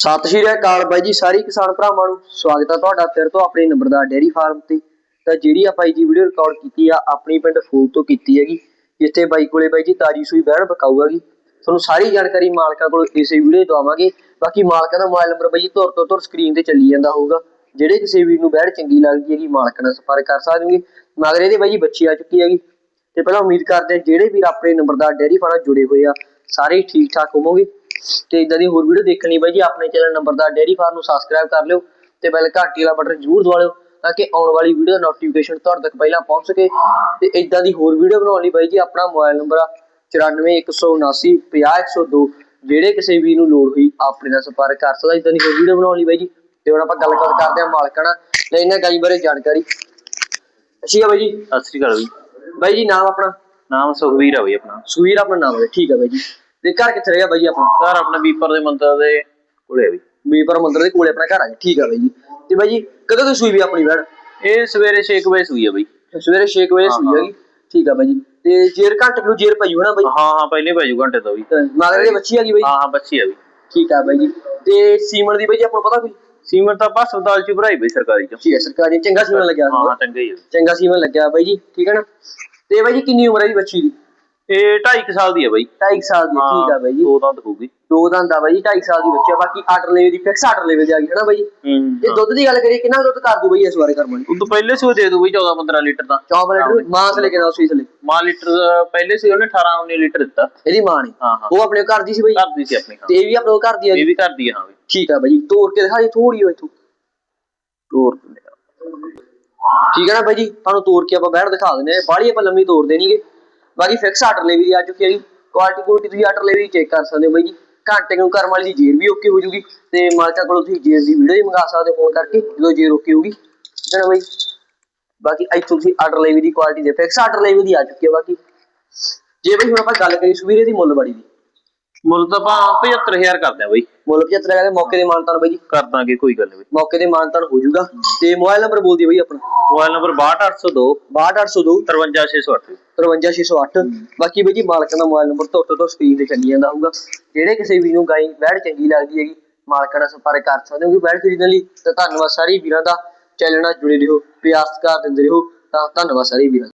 ਸਤਿ ਸ਼੍ਰੀ ਅਕਾਲ ਬਾਈ ਜੀ, ਸਾਰੇ ਕਿਸਾਨ ਭਰਾਵਾਂ ਨੂੰ ਸਵਾਗਤ ਹੈ ਤੁਹਾਡਾ ਫਿਰ ਤੋਂ ਆਪਣੇ ਨੰਬਰਦਾਰ ਡੇਅਰੀ ਫਾਰਮ ਤੇ। ਤਾਂ ਜਿਹੜੀ ਆਪਾਂ ਜੀ ਵੀਡੀਓ ਰਿਕਾਰਡ ਕੀਤੀ ਆ, ਆਪਣੀ ਪਿੰਡ ਫੂਲ ਤੋਂ ਕੀਤੀ ਹੈਗੀ, ਜਿੱਥੇ ਬਾਈ ਕੋਲੇ ਬਾਈ ਜੀ ਤਾਜੀ ਸੂਈ ਬਹਿਣ ਬਕਾਊ ਹੈਗੀ ਤੁਹਾਨੂੰ ਸਾਰੀ ਜਾਣਕਾਰੀ ਮਾਲਕਾਂ ਕੋਲ ਇਸੇ ਵੀਡੀਓ ਦਵਾਵਾਂਗੇ। ਬਾਕੀ ਮਾਲਕਾਂ ਦਾ ਮੋਬਾਈਲ ਨੰਬਰ ਬਾਈ ਜੀ ਤੁਰ ਤੋਂ ਤੁਰ ਸਕਰੀਨ ਤੇ ਚੱਲੀ ਜਾਂਦਾ ਹੋਊਗਾ। ਜਿਹੜੇ ਕਿਸੇ ਵੀਰ ਨੂੰ ਬਹਿਣ ਚੰਗੀ ਲੱਗਦੀ ਹੈਗੀ, ਮਾਲਕ ਨਾਲ ਸੰਪਰਕ ਕਰ ਸਕਦੇ ਮਗਰ ਇਹਦੇ ਬਾਈ ਜੀ ਬੱਚੀ ਆ ਚੁੱਕੀ ਹੈਗੀ। ਤੇ ਪਹਿਲਾਂ ਉਮੀਦ ਕਰਦੇ ਹਾਂ ਜਿਹੜੇ ਵੀਰ ਆਪਣੇ ਨੰਬਰਦਾਰ ਡੇਅਰੀ ਫਾਰਮ ਜੁੜੇ ਹੋਏ ਆ, ਸਾਰੇ ਹੀ ਠੀਕ ਠਾਕ ਹੋਵੋਗੇ। ਤੇ ਇਦਾਂ ਦੀ ਹੋਰ ਵੀਡੀਓ ਦੇਖਣ ਲਈ ਬਾਈ ਜੀ ਆਪਣੇ ਚੈਨਲ ਨੰਬਰਦਾਰ ਡੇਅਰੀ ਫਾਰਮ ਨੂੰ ਸਬਸਕ੍ਰਾਈਬ ਕਰ ਲਿਓ ਤੇ ਬੈਲ ਘੰਟੀ ਵਾਲਾ ਬਟਨ ਜ਼ਰੂਰ ਦਬਾ ਲਿਓ ਤਾਂ ਕਿ ਆਉਣ ਵਾਲੀ ਵੀਡੀਓ ਦਾ ਨੋਟੀਫਿਕੇਸ਼ਨ ਤੁਹਾਡੇ ਤੱਕ ਪਹਿਲਾਂ ਪਹੁੰਚ ਸਕੇ। ਤੇ ਇਦਾਂ ਦੀ ਹੋਰ ਵੀਡੀਓ ਬਣਾਉਣ ਲਈ ਬਾਈ ਜੀ ਆਪਣਾ ਮੋਬਾਈਲ ਨੰਬਰ ਆ 94179 50102 ਜਿਹੜੇ ਕਿਸੇ ਵੀ ਨੂੰ ਲੋੜ ਹੋਈ ਆਪਣੇ ਨਾਲ ਸੰਪਰਕ ਕਰ ਸਕਦਾ। ਇਦਾਂ ਦੀ ਹੋਰ ਵੀਡੀਓ ਬਣਾਉਣ ਲਈ ਬਾਈ ਜੀ ਤੇ ਹੁਣ ਆਪਾਂ ਗੱਲਬਾਤ ਕਰਦੇ ਹਾਂ ਮਾਲਕਾਂ ਨਾਲ। ਤੇ ਇਹਨਾਂ ਗਾਈ ਬਾਰੇ ਜਾਣਕਾਰੀ। ਅੱਛੀ ਆ ਬਾਈ ਜੀ। ਸਤਿ ਸ੍ਰੀ ਅਕਾਲ ਜੀ ਬਾਈ ਜੀ ਨਾਮ ਆਪਣਾ? ਨਾਮ ਸੁਖਵੀਰ ਆ ਬਈ ਆਪਣਾ। ਸੁਵੀਰ ਆਪਣਾ ਨਾਮ ਹੈ ਠੀਕ ਆ ਬਾਈ ਜੀ। ਤੇ ਘਰ ਕਿੱਥੇ ਰਹਿਆ ਬਾਈ ਜੀ ਆਪਣਾ? ਘਰ ਆਪਣਾ ਵੀਪਰ ਦੇ ਮੰਦਰ ਦੇ ਕੋਲੇ ਆ ਬਈ। ਬੀਪਰ ਮੰਦਰ ਦੇ ਕੋਲੇ ਆਪਣਾ ਘਰ ਆ ਜੀ ਠੀਕ ਆ ਬਾਈ ਜੀ। ਤੇ ਬਾਈ ਜੀ ਕਦੋਂ ਤੋਂ ਸੂਈ ਵੀ ਆਪਣੀ ਬੈਣ ਇਹ ਸਵੇਰੇ 6 ਵਜੇ ਸੂਈ ਆ ਬਈ। ਸਵੇਰੇ 6 ਵਜੇ ਸੂਈ। ਹੈਗੀ ਠੀਕ ਆ ਬਾਈ ਜੀ। ਤੇ ਜੇਰ ਘੰਟੇ ਨੂੰ ਜੇਰ ਪਈ ਹੋਣਾ ਬਾਈ? ਹਾਂ ਹਾਂ ਪਹਿਲੇ ਭਾਜੂ ਘੰਟੇ ਤੋਂ ਵੀ। ਮਗਰ ਦੇ ਬੱਚੀ ਹੈਗੀ ਬਾਈ? ਹਾਂ ਹਾਂ ਬੱਚੀ ਆ ਬਈ ਠੀਕ ਆ ਬਾਈ ਜੀ। ਤੇ ਸੀਮਨ ਦੀ ਬਾਈ ਜੀ ਆਪਾਂ ਨੂੰ ਪਤਾ ਕੋਈ? ਸੀਮਰ ਤਾਂ ਆਪਾਂ ਹਸਪਤਾਲ ਚ ਭਰਾਈ ਬਈ ਸਰਕਾਰੀ ਚ। ਠੀਕ ਹੈ ਸਰਕਾਰੀ ਚੰਗਾ ਸੀਮਨ ਲੱਗਿਆ। ਹਾਂ ਚੰਗਾ ਹੀ ਆ। ਚੰਗਾ ਸੀਮਨ ਲੱਗਿਆ ਬਾਈ ਜੀ ਠੀਕ ਹੈ ਨਾ? ਤੇ ਬਾਈ ਜੀ ਕਿੰਨੀ ਉਮਰ ਹੈ ਜੀ ਬੱਚੀ ਦੀ? ਇਹ 2.5 ਸਾਲ ਦੀ ਆ ਬਈ। 2.5 ਸਾਲ ਦੀ ਹੈ, ਠੀਕ ਆ ਬਾਈ ਜੀ। ਦੋ ਦੰਦ ਹੋਊਗੀ। ਦੋ ਦੰਦ ਆ ਬਾਈ ਜੀ 2.5 ਸਾਲ ਦੀ ਬੱਚੀ ਆ। ਬਾਕੀ ਆਰਡਰ ਲੈਵੇ ਦੀ ਫਿਕਸ ਆਰਡਰ ਲੈਵੇ ਦੀ ਆ ਗਈ ਹੈ ਨਾ ਬਾਈ ਜੀ? ਹੂੰ ਦੁੱਧ ਦੀ ਗੱਲ ਕਰੀਏ ਕਿੰਨਾ ਦੁੱਧ ਕਰ ਦੂ ਬਾਈ ਇਸ ਬਾਰੇ ਕਰਮਨ ਉਹ ਤੋਂ ਪਹਿਲੇ ਸੂ ਦੇ ਦੂ ਬਈ 14 15 ਲੀਟਰ ਦਾ। 14 ਲੀਟਰ? ਮਾਂ ਸੇ ਲੈ ਕੇ ਨਾਲ ਸੂਈ ਥਲੇ। ਮਾਂ ਲੀਟਰ ਦਾ- ਪਹਿਲੇ ਸੀ ਉਹਨੇ 18 19 ਲੀਟਰ ਦਿੱਤਾ। ਇਹਦੀ ਮਾਂ ਨੇ। ਹਾਂ ਹਾਂ। ਉਹ ਆਪਣੇ ਘਰ ਦੀ ਸੀ ਬਾਈ। ਘਰ ਦੀ ਸੀ ਆਪਣੀ ਹਾਂ। ਤੇ ਇਹ ਵੀ ਆਪਣੇ ਘਰ ਦੀ ਆ ਇਹ ਵੀ ਘਰ ਦੀ ਹਾਂ ਬਈ। ਠੀਕ ਆ ਬਾਈ ਤੋੜ ਕੇ ਦਿਖਾ ਜੀ ਥੋੜੀ ਹੋਈ ਤੂੰ ਤੋਰ ਠੀਕ ਹੈ ਨਾ ਬਾਈ ਜੀ ਤੁਹਾਨੂੰ ਤੋੜ ਕੇ ਆਪਾਂ ਬੈਠ ਦਿਖਾ ਦਿੰਦੇ ਆ ਬਾਹਲੀ ਆਪਾਂ ਲੰਮੀ ਤੋੜ ਦੇਣੀਗੇ ਬਾਕੀ ਫਿਕਸ ਆਰਡਰ ਲੈ ਵੀ ਆ ਚੁੱਕੀ ਹੈਗੀ ਕੁਆਲਿਟੀ ਕੁਆਲਿਟੀ ਤੁਸੀਂ ਆਰਡਰ ਲੈ ਵੀ ਚੈੱਕ ਕਰ ਸਕਦੇ ਹੋ ਬਾਈ ਜੀ। ਘੰਟੇ ਨੂੰ ਕਰਮ ਵਾਲੀ ਦੀ ਜੇਰ ਵੀ ਓਕੇ ਹੋ ਜੂਗੀ ਤੇ ਮਾਲਕਾਂ ਕੋਲੋਂ ਤੁਸੀਂ ਜੇਰ ਦੀ ਵੀਡੀਓ ਵੀ ਮੰਗਾ ਸਕਦੇ ਹੋ ਫੋਨ ਕਰਕੇ, ਜਦੋਂ ਜੇਰ ਓਕੇ ਹੋਊਗੀ। ਠੀਕ ਹੈ ਨਾ ਬਾਈ, ਬਾਕੀ ਇੱਥੋਂ ਤੁਸੀਂ ਆਰਡਰ ਲਈ ਵੀ ਦੀ ਕੁਆਲਿਟੀ ਦੇ ਫਿਕਸ ਆਰਡਰ ਲਈ ਵੀ ਦੀ ਆ ਚੁੱਕੀ ਹੈ ਬਾਕੀ। ਜੇ ਬਈ ਹੁਣ ਆਪਾਂ ਗੱਲ ਕਰੀ ਸੁਵੀਰੇ ਦੀ ਮੁੱਲ ਬੜੀ ਦੀ ਮੁੱਲ ਤਾਂ ਆਪਾਂ 75000 ਕਰਦੇ ਆ ਬਈ। ਮੁੱਲ 75 ਕਹਿੰਦੇ ਮੌਕੇ ਦੇ ਮਾਨਤਾਨ ਬਾਈ ਜੀ। ਕਰ ਦਾਂਗੇ ਕੋਈ ਗੱਲ ਨਹੀਂ ਮੌਕੇ ਦੇ ਮਾਨਤਾਨ ਹੋ ਜੂਗਾ ਤੇ ਮੋਬਾਈਲ ਨੰਬਰ ਬੋਲ ਦਿਓ ਬਾਈ ਆਪਣਾ। ਮੋਬਾਈਲ ਨੰਬਰ 62802 62802 53608 53608 ਬਾਕੀ ਬਈ ਜੀ ਮਾਲਕਾਂ ਦਾ ਮੋਬਾਈਲ ਨੰਬਰ ਤੋਂ ਤੋਂ ਸਕਰੀਨ ਤੇ ਚੱਲੀ ਜਾਂਦਾ ਹੋਊਗਾ। ਜਿਹੜੇ ਕਿਸੇ ਵੀ ਨੂੰ ਗਾਈ ਬੈੜ ਚੰਗੀ ਲੱਗਦੀ ਹੈਗੀ ਮਾਲਕਾਂ ਨਾਲ ਸੰਪਰਕ ਕਰ ਸਕਦੇ ਹੋ। ਕਿ ਬੈੜ ਖਰੀਦਣ ਲਈ ਤਾਂ ਧੰਨਵਾਦ ਸਾਰੇ ਵੀਰਾਂ ਦਾ। ਚੈਨਲ ਨਾਲ ਜੁੜੇ ਰਹੋ ਪਿਆਸ ਕਰ ਦਿੰਦੇ ਰਹੋ। ਤਾਂ ਧੰਨਵਾਦ ਸਾਰੇ ਵੀਰਾਂ ਦਾ।